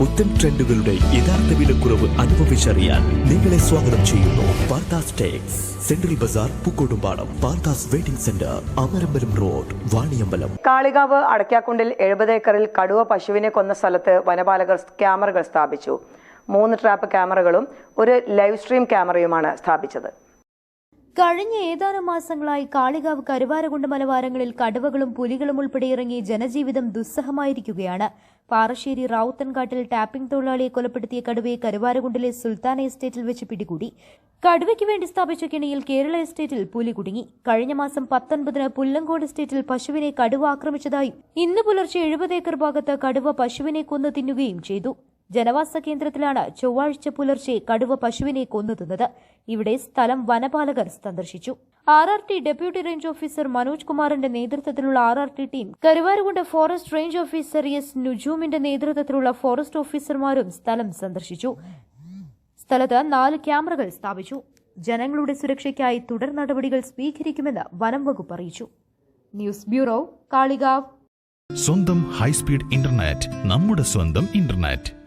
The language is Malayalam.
പുത്തൻ ട്രെൻഡുകളുടെ യഥാർത്ഥ വിലക്കുറവ് അനുഭവിച്ചറിയാൻ നിങ്ങളെ സ്വാഗതം ചെയ്യുന്നു Parthas tex. Central bazaar Pookkodumpadam Parthas waiting centre Amarambalam road Vaniyambalam. Kalikavu അടയ്ക്കാക്കുണ്ടിൽ എഴുപത് ഏക്കറിൽ കടുവ പശുവിനെ കൊന്ന സ്ഥലത്ത് വനപാലകർ ക്യാമറകൾ സ്ഥാപിച്ചു. മൂന്ന് ട്രാപ്പ് ക്യാമറകളും ഒരു ലൈവ് സ്ട്രീം ക്യാമറയുമാണ് സ്ഥാപിച്ചത്. കഴിഞ്ഞ ഏതാനും മാസങ്ങളായി കാളികാവ് കരുവാരകുണ്ട് മലവാരങ്ങളിൽ കടുവകളും പുലികളും ഉൾപ്പെടെ ഇറങ്ങി ജനജീവിതം ദുസ്സഹമായിരിക്കുകയാണ്. പാറശ്ശേരി റാവുത്തൻകാട്ടിൽ ടാപ്പിംഗ് തൊഴിലാളിയെ കൊലപ്പെടുത്തിയ കടുവയെ കരുവാരകുണ്ടിലെ സുൽത്താൻ എസ്റ്റേറ്റിൽ വെച്ച് പിടികൂടി. കടുവയ്ക്ക് വേണ്ടി സ്ഥാപിച്ച കെണിയിൽ കേരള എസ്റ്റേറ്റിൽ പുലി കുടുങ്ങി. കഴിഞ്ഞ മാസം പത്തൊൻപതിന് പുല്ലങ്കോട് എസ്റ്റേറ്റിൽ പശുവിനെ കടുവ ആക്രമിച്ചതായും ഇന്ന് പുലർച്ചെ എഴുപത് ഏക്കർ ഭാഗത്ത് കടുവ പശുവിനെ കൊന്നു തിന്നുകയും ചെയ്തു. ജനവാസ കേന്ദ്രത്തിലാണ് ചൊവ്വാഴ്ച പുലർച്ചെ കടുവ പശുവിനെ കൊന്നു തിന്നത് ഇവിടെ സ്ഥലം വനപാലകർ സന്ദർശിച്ചു. R R T deputy range officer Manoj കുമാറിന്റെ നേതൃത്വത്തിലുള്ള R R T team Karuvarakundu forest range officer S നുജൂമിന്റെ നേതൃത്വത്തിലുള്ള ഫോറസ്റ്റ് ഓഫീസർമാരും സ്ഥലം സന്ദർശിച്ചു. സ്ഥലത്ത് നാല് ക്യാമറകൾ സ്ഥാപിച്ചു. ജനങ്ങളുടെ സുരക്ഷയ്ക്കായി തുടർ നടപടികൾ സ്വീകരിക്കുമെന്ന് വനം വകുപ്പ് അറിയിച്ചു. News bureau Kalikavu. സ്വന്തം ഹൈസ്പീഡ് ഇന്റർനെറ്റ് നമ്മുടെ സ്വന്തം ഇന്റർനെറ്റ്.